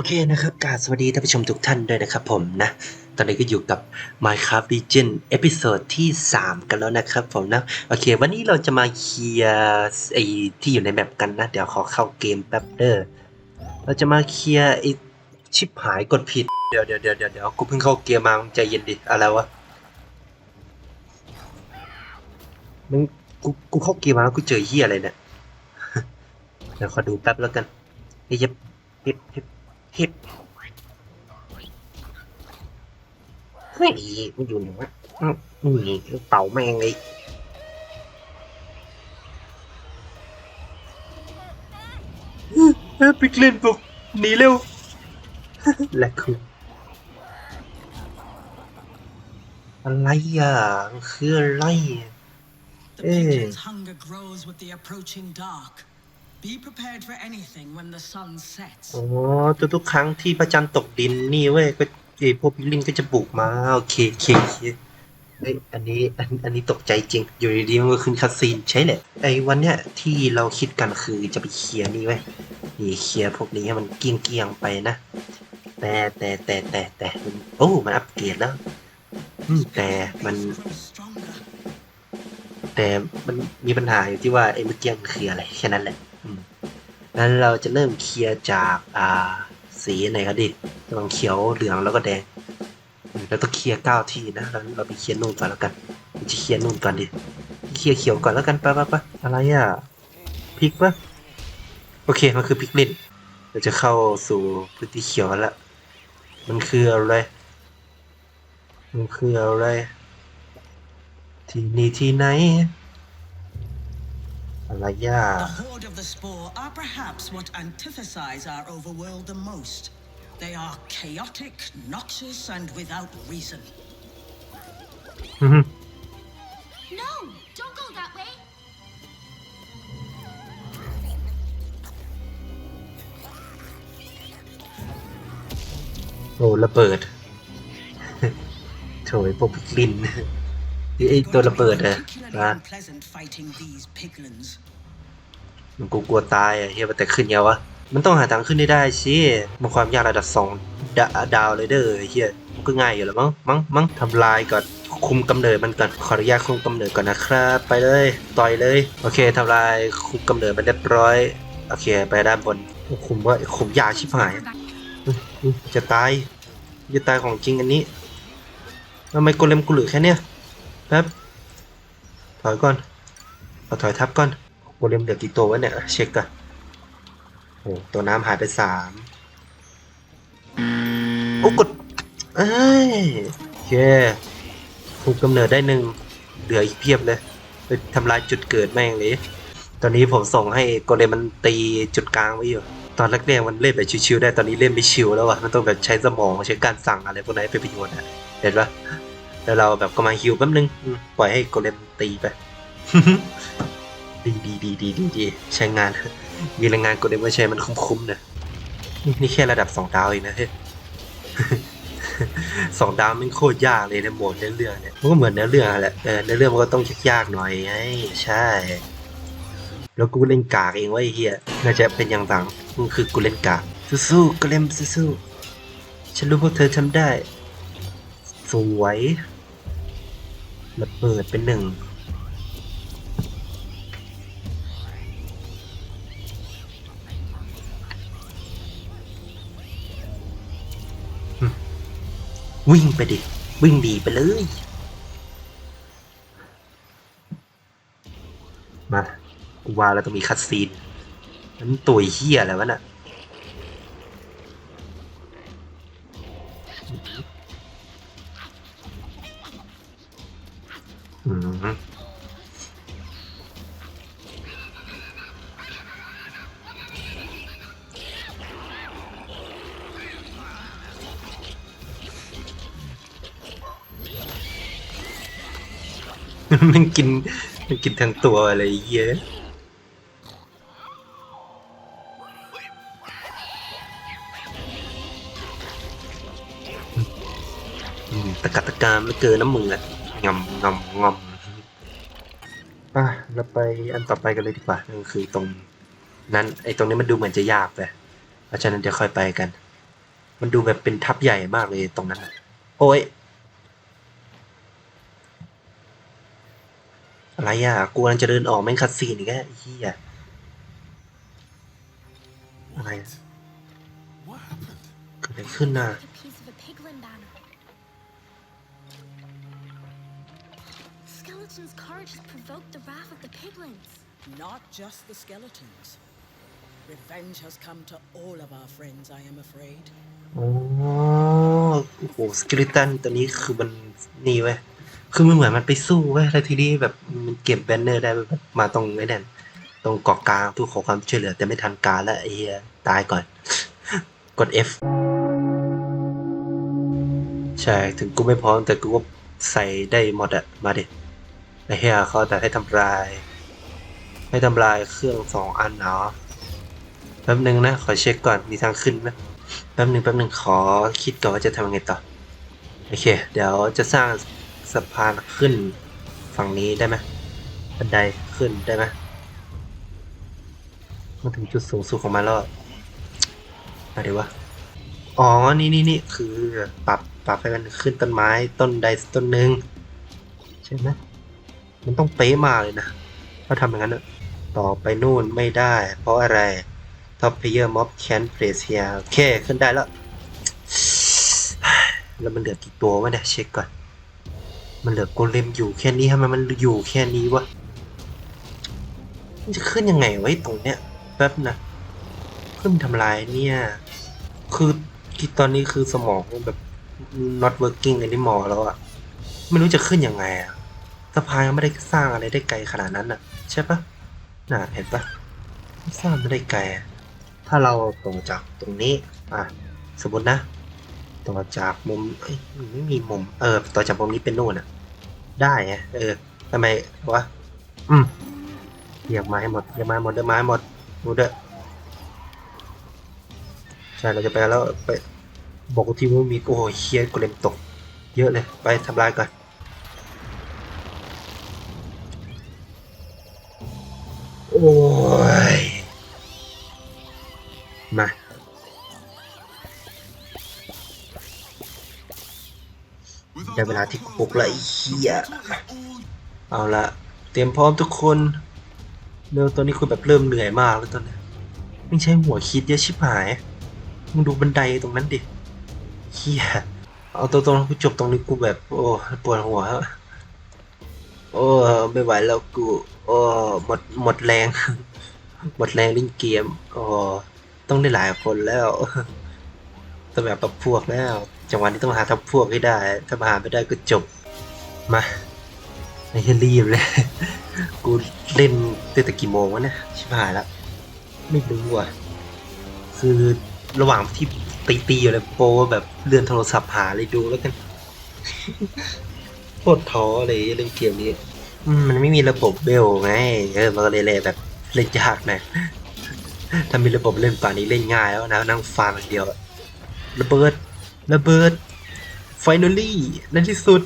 โอเคนะครับกาสวัสดีท่านผู้ชมทุกท่านด้วยนะครับผมนะ ตอนนี้ก็อยู่กับ Minecraft Legend เอพิโซดที่ 3 กันแล้วนะครับผมนะ โอเค วันนี้เราจะมาเคลียร์ไอ้ที่อยู่ในแมปกันนะ เดี๋ยวขอเข้าเกมแป๊บเด้อเราจะมาเคลียร์ไอ้ชิปหายกดผิด เดี๋ยวเดี๋ยวเดี๋ยวเดี๋ยวเดี๋ยวกูเพิ่งเข้าเกมมามึงใจเย็นดิ อะไรวะมึงกูกูเข้าเกมมาแล้วกูเจอเฮียอะไรเนี่ยเดี๋ยวขอดูแป๊บแล้วกันไอ้เหี้ยฮิปฮิ ปฮิปเฮ้ยมันอยู่ไหนวะอ้าวนี่เป่าแม่งเลยเออปิกเล่นบุกหนีเร็วและคืออะไรอะมันคืออะไรอะ Be prepared for anything when the sun sets. อ๋อทุกๆครั้งที่พระจันทร์ตกดินนี่เว้ยก็ไอพวกพิกลินก็จะบุกมาโอเคโอเคโอเคเอ้ยอันนี้อันอันนี้ตกใจจริง อยู่ดีๆมันก็ขึ้นคาซีนใช่แหละไอ้วันเนี้ยที่เราคิดกันคือจะไปเคลียร์นี่เว้ยนี่เคลียร์พวกนี้ให้มันเกลี้ยงๆไปนะ แต่แต่แต่แต่แต่มันโอ้มันอัปเกรดแล้วอืมแต่มัน Grow stronger. แต่มันมีปัญหาอยู่ที่ว่าไอ้เมื่อกี้มันคืออะไรแค่นั้นแหละอืม งั้นเราจะเริ่มเคลียร์จากอ่าสีไหนก็ดีระหว่างเขียวเหลืองแล้วก็แดงเราต้องเคลียร์เก้าที่นะเราเราไปเคลียร์นู่นก่อนแล้วกันจะเคลียร์นู่นก่อนดิเคลียร์เขียวก่อนแล้วกันไปะปะปะอะไรอะพิกปะโอเคมันคือพิกลินเราจะเข้าสู่พื้นที่เขียวแล้วมันคืออะไรมันคืออะไรที่นี่ที่ไหน อะไรย่า The horde of the spore are perhaps what antithesize our overworld the most. They are chaotic, noxious, and without reason. อือฮึ No! Don't go that way! โอ้ระเบิด โถยพวกพิกลิน ไอตัวระเบิดอะ Particularly นะ unpleasant fighting these piglins. มันกูกลัวตายอะเฮียมันแต่ขึ้นไงวะ มันต้องหาทางขึ้นให้ได้สิมันความยากระดับสองดาดาวเลยเด้อไอ้เฮียมันก็ง่ายอยู่แล้วมั้งมั้งมั้งทำลายก่อนคุมกำเนิดมันก่อนขออนุญาตคุมกำเนิดก่อนนะครับ ไปเลยต่อยเลยโอเคทำลายคุมกำเนิดมันเรียบร้อยโอเค ไปด้านบนคุมว่าคุมยากชิบหายอุ๊ยอุ๊ยจะตายจะตายของจริงอันนี้ทำไมโกเลมกูเหลือแค่เนี้ย แป๊บถอยก่อนเอาถอยทับก่อนโกเลมเหลือกี่ตัววะเนี่ยเช็คก่อนโอ้ตัวน้ำหายไปสามโอ้กดเอ้ยโอเคคุมกำเนิดได้หนึ่งเหลืออีกเพียบเลยไปทำลายจุดเกิดแม่งเลยตอนนี้ผมส่งให้โกเลมมันตีจุดกลางไว้อยู่ ตอนแรกๆมันเล่นแบบชิวๆได้ตอนนี้เล่นไม่ชิวแล้วว่ะมันต้องแบบใช้สมองใช้การสั่งอะไรพวกนั้นให้เป็นประโยชน์นะเห็นปะ แล้วเราแบบก็มาฮิวแป๊บนึงอืมปล่อยให้โกเลมตีไป ดีดีดีดีดีดีใช้งาน มีแรงงานโกเลมมาใช้มันคุ้มๆนะนี่นี่แค่ระดับสองดาวเองนะเฮ้ยสองดาวมันโคตรยากเลยในโหมดเนื้อเรื่องเนี่ยมันก็เหมือนเนื้อเรื่องอะแหละเออเนื้อเรื่องมันก็ต้องยากๆหน่อยไงใช่ แล้วกูเล่นกากเองเว่าไอ้เฮียน่าจะเป็นอย่างต่างมึงคือกูเล่นกากสู้ๆกเลมสู้ๆฉันรู้พวกเธอทำได้ สวยระเบิดเป็นหนึ่งวิ่งไปดิ วิ่งดีไปเลย มา กูว่าแล้วต้องมีคัดซีนนั้นตัวเฮียอะไรวะน่ะ มันกินมันกินทั้งตัวอะไรเยอะตะกัดตะกามแล้วเกินน้ำมึงอะงำงำงำอะเราไปอันต่อไปกันเลยดีกว่านั่นคือตรงนั้น ไอ้ตรงนี้มันดูเหมือนจะยากไปเพราะฉะนั้นเดี๋ยวค่อยไปกัน มันดูแบบเป็นทับใหญ่มากเลยตรงนั้น โอ้ย อะไรอะ กูกำลังจะเดินออกแม่งคัดซีนอีกแล้วไอ้เหี้ยอะไรอะ What happened? เกิดอะไรขึ้นน่ะ A piece of a piglin banner. Skeleton's courage has provoked the wrath of the piglins. Not just the skeletons. Revenge has come to all of our friends, I am afraid. อ๋อโอ้โหสกิลิตันตัวนี้คือมันนี่เว้ย คือมันเหมือนมันไปสู้เว้ยแล้วทีนี้แบบมันเก็บแบนเนอร์ได้แบบมาตรงไอ้นั่นตรงเกาะกลางทุกขอความช่วยเหลือแต่ไม่ทันการแล้วไอ้เหี้ยตายก่อน กด F ใช่ ถึงกูไม่พร้อมแต่กูก็ใส่ได้หมดอะมาเดิไอ้เหี้ยเขาแต่ให้ทำลาย ให้ทำลายเครื่องสองอันเนาะแป๊บนึงนะ ขอเช็คก่อนมีทางขึ้นไหมแป๊บหนึ่งแป๊บหนึ่งขอคิดก่อนว่าจะทำยังไงต่อ โอเค เดี๋ยวจะสร้าง สะพานขึ้นฝั่งนี้ได้ไหมบันไดขึ้นได้ไหมมาถึงจุดสูงสุดของมันแล้วอะไรวะอ๋อ นี่นี่นี่คือปรับปรับให้มันขึ้นต้นไม้ต้นใดต้นหนึ่งใช่ไหมมันต้องเป๊ะมากเลยนะ ถ้าทำอย่างนั้นอต่อไปนู่นไม่ได้ เพราะอะไร Top player mob can place here โอเค ขึ้นได้แล้ว แล้วมันเหลือกี่ตัววะเนี่ย เช็คก่อน มันเหลือโกเลมอยู่แค่นี้ทำไมมันอยู่แค่นี้วะมันจะขึ้นยังไงไว้ตรงเนี้ยแป๊บนะขึ้นทำลายเนี่ย คือที่ตอนนี้คือสมองแบบ not working anymore แล้วอะไม่รู้จะขึ้นยังไงอะสะพานยังไม่ได้สร้างอะไรได้ไกลขนาดนั้นอะใช่ปะน่ะเห็นปะสร้างไม่ได้ไกล ถ้าเราต่อจากตรงนี้ อะ สมมตินะ ต่อจากมุมไม่มีมุม เออ ต่อจากมุมนี้เป็นนู่นอะ ได้ไงเออทำไมวะอืมเหยียบไม้หมดเหยียบไม้หมดเดือไม้หมดดูเด้อใช่เราจะไปแล้วไปบอกทีว่ามีโอ้ยเคียกูเลมตก เยอะเลยไปทำลายก่อนโอ้ยมา ได้เวลาที่ปลุกแล้วไอ้เหี้ยเอาละเตรียมพร้อมทุกคนเร็วตอนนี้คุณแบบเริ่มเหนื่อยมากแล้วตอนนี้ไม่ใช่หัวคิดเยอะชิบหายมึงดูบันไดตรงนั้นดิเฮียเอาตัวตรงๆกูจบตรงนี้กูแบบ โอ้ปวดหัวแล้วโอ้ไม่ไหวแล้วกูโอ้หมดหมดแรง หมดแรงเล่นเกมโอ้ต้องได้หลายคนแล้วต้องแบบประพวกแล้ว จังหวะนี้ต้องหาทับพวกให้ได้ ถ้ามาหาไม่ได้ก็จบ มาไม่ใช่รีบเลย กูเล่นตั้งแต่กี่โมงวะเนี่ย ชิบหายแล้ว ไม่รู้อะ คือระหว่างที่ตีตีอยู่เลยโปรแบบเลื่อนโทรศัพท์หาเลยดูแล้วกันโคตรท้อเลยเล่นเกมนี้ มันไม่มีระบบเบลไง เออ มันก็เลยๆแบบเล่นยากนะถ้ามีระบบเล่นป่านนี้เล่นง่ายแล้วนะนั่งฟาร์มอย่างเดียวระเบิด ระเบิดไฟนอลี่ในที่สุด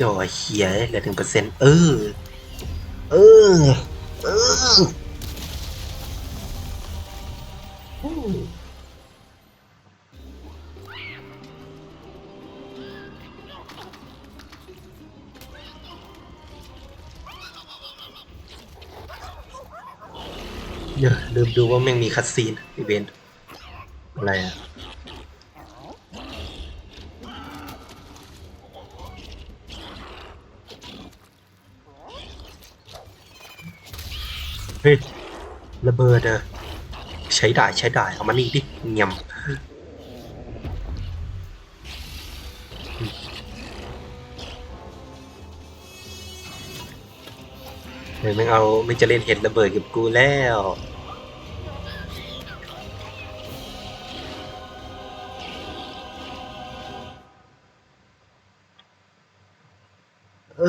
จ่อเขียเหลือถึงเปอร์เซ็นต์เออ เออ เออโอ้เดี๋ยวลืมดูว่าแม่งมีคัดซีนอีเวนต์อะไรอะ เฮ้ยระเบิดเออใช้ได้ใช้ได้เอามานี่ดิเงียมเฮ้ยไม่งเอาไม่จะเล่นเห็ดระเบิดกับกูแล้วเอ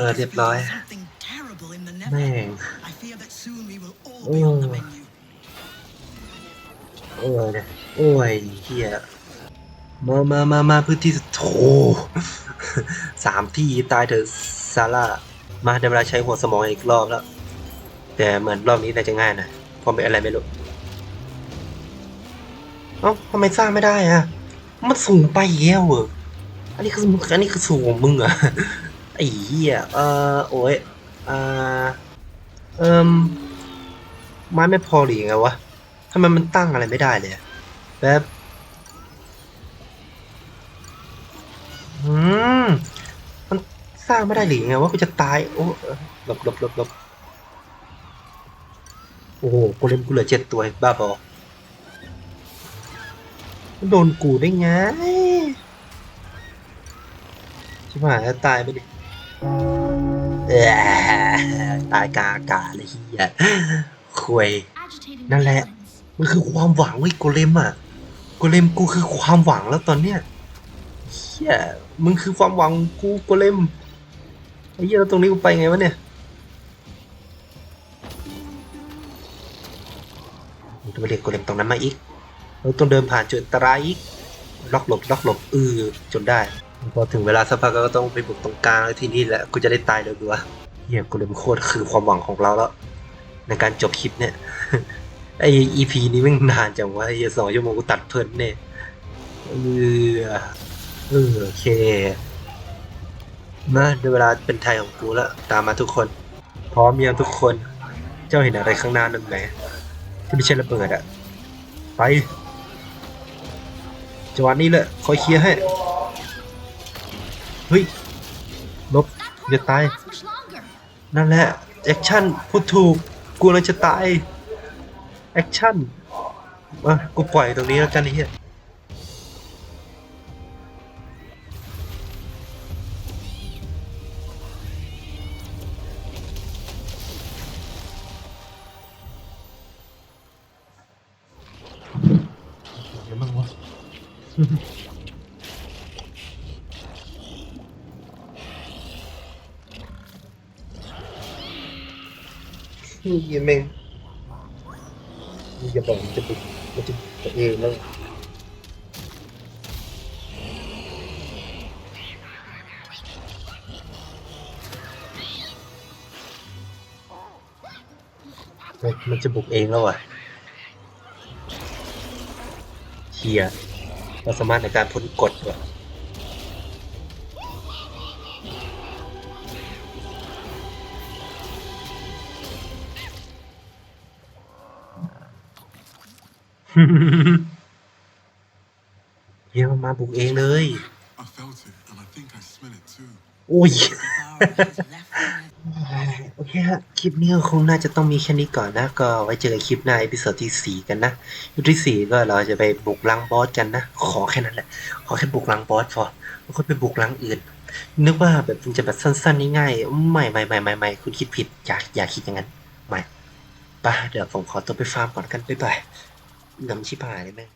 อเรียบร้อยแม่ง โอ้ยนี่ยโอ้ยเฮียมามามามาพื้นที่สุดโถสามที่ตายเถอะซาร่ามาได้เวลาใช้หัวสมองอีกรอบแล้ว แต่เหมือนรอบนี้น่าจะง่ายนะเพราะเป็นอะไรไม่รู้เอ้าทำไมสร้างไม่ได้อะมันสูงไปแล้วเหรออันนี้คืออันนี้คือสูงของมึงเหรอไอ้เหี้ยเออโอ้ยเออเอิม ไม้ไม่พอหรือยังไงวะทำไมมันตั้งอะไรไม่ได้เลยแบบอืมมันสร้างไม่ได้หรือยังไงวะกูจะตายโอ้หลบหลบหลบหลบโอ้โหกูเล่นกูเหลือเจ็ดตัวบ้าบอมันโดนกูได้ไงชิบหายแล้วตายไปดิเอ้อตายกาอากาศเลยเฮีย คุย Agitating Nó the lẹ. piglins. มันคือความหวังเว้ยโกเลมอะโกเลมกูคือความหวังแล้วตอนเนี้ยเฮียมึงคือความหวังกูโกเลมไอ้เหี้ยแล้วตรงนี้กูไปไงวะเนี่ยมึงจะมาเรียกโกเลมตรงนั้นมาอีกเราต้องเดินผ่านจุดอันตรายอีกล็อกหลบล็อกหลบเออจนได้ พอถึงเวลาสักพักก็ต้องไปบุกตรงกลางแล้วที่นี่แหละกูจะได้ตายเร็วๆเฮียโกเลมโคตรคือความหวังของเราแล้ว ในการจบคลิปเนี่ยไอ EP นี้แม่งนานจังวะไอ้สองชั่วโมงกูตัดเพลินเนี่ยเออเออโอเคมาได้เวลาเป็นไทยของกูแล้วตามมาทุกคน พร้อมยังทุกคน เจ้าเห็นอะไรข้างหน้านั่นไหมที่ไม่ใช่ระเบิดอะไปจังหวะนี้แหละคอยเคลียร์ให้เฮ้ยลบอย่าตาย นั่นแหละแอคชั่นพูดถูก กูเลยจะตาย แอคชั่นอะกูปล่อยตรงนี้แล้วกันไอ้เฮียเดี๋ยวมั่งวะ ยี่แม่งมึงอย่าบอกมันจะบุกมันจะตัวเองแล้วมันจะบุกเองแล้วอะเฮียเราสามารถในการพ้นกฎว่ะ เฮียมมาบุกเองเลย I felt it, and I think I smell it too. โอ้ย โอเคฮะ คลิปนี้ก็คงน่าจะต้องมีแค่นี้ก่อนนะ ก็ไว้เจอกันคลิปหน้าเอพิโซดที่ 4 กันนะอีพีที่4ก็เราจะไปบุกลังบอสกันนะ ขอแค่นั้นแหละ ขอแค่บุกลังบอสพอไม่ค่อยไปบุกลังอื่น นึกว่าแบบมันจะแบบสั้นๆง่ายๆไม่ไม่ไม่ไม่ไม่คุณคิดผิด อย่าอย่าคิดอย่างนั้น ไม่ไป่ะเดี๋ยวผมขอตัวไปฟาร์มก่อนกัน บ๊ายบาย ดำชิบหายเลยแม่ง